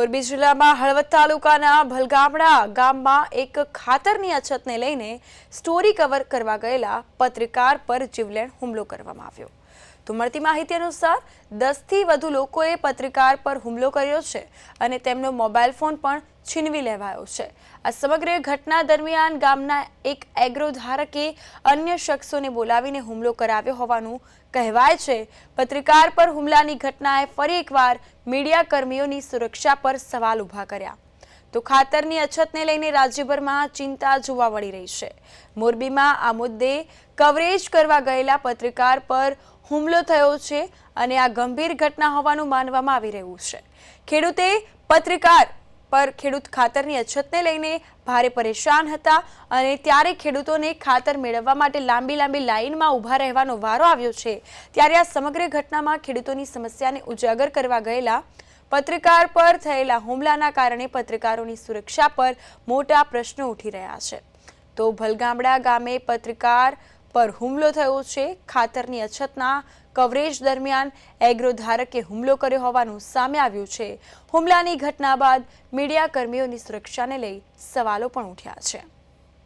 મોરબી જિલ્લામાં હળવદ તાલુકાના ભલગામડા ગામમાં એક ખાતરની અછતને લઈને સ્ટોરી કવર કરવા ગયેલા પત્રકાર પર જીવલેણ હુમલો કરવામાં આવ્યો. તો મળતી માહિતી અનુસાર દસથી વધુ લોકોએ પત્રકાર પર હુમલો કર્યો છે અને તેમનો મોબાઈલ ફોન પણ છીનવી લેવાયો છે. આ સમગ્ર ઘટના દરમિયાન ગામના એક એગ્રો ધારકે અન્ય શખ્સોને બોલાવીને હુમલો કરાવ્યો હોવાનું કહેવાય છે. પત્રકાર પર હુમલાની ઘટનાએ ફરી એકવાર મીડિયા કર્મીઓની સુરક્ષા પર સવાલ ઊભા કર્યા. તો ખાતરની અછતને લઈને રાજ્યભરમાં ચિંતા જોવા મળી રહી છે. મોરબીમાં આ મુદ્દે કવરેજ કરવા ગયેલા પત્રકાર પર હુમલો થયો છે અને આ ગંભીર ઘટના હોવાનું માનવામાં આવી રહ્યું છે. ખેડૂતે પત્રકાર પર ખેડૂત ખાતરની અછતને લઈને ભારે પરેશાન હતા અને ત્યારે ખેડૂતોને ખાતર મેળવવા માટે લાંબી લાંબી લાઇનમાં ઊભા રહેવાનો વારો આવ્યો છે. ત્યારે આ સમગ્ર ઘટનામાં ખેડૂતોની સમસ્યાને ઉજાગર કરવા ગયેલા પત્રકાર પર થયેલા હુમલાના કારણે પત્રકારોની સુરક્ષા પર મોટા પ્રશ્નો ઉઠી રહ્યા છે. તો ભલગામડા ગામે પત્રકાર પર હુમલો થયો છે. ખાતરની અછતના કવરેજ દરમિયાન એગ્રો ધારકે હુમલો કર્યો હોવાનું સામે આવ્યું છે. હુમલાની ઘટના બાદ મીડિયા કર્મીઓની સુરક્ષાને લઈ સવાલો પણ ઉઠ્યા છે.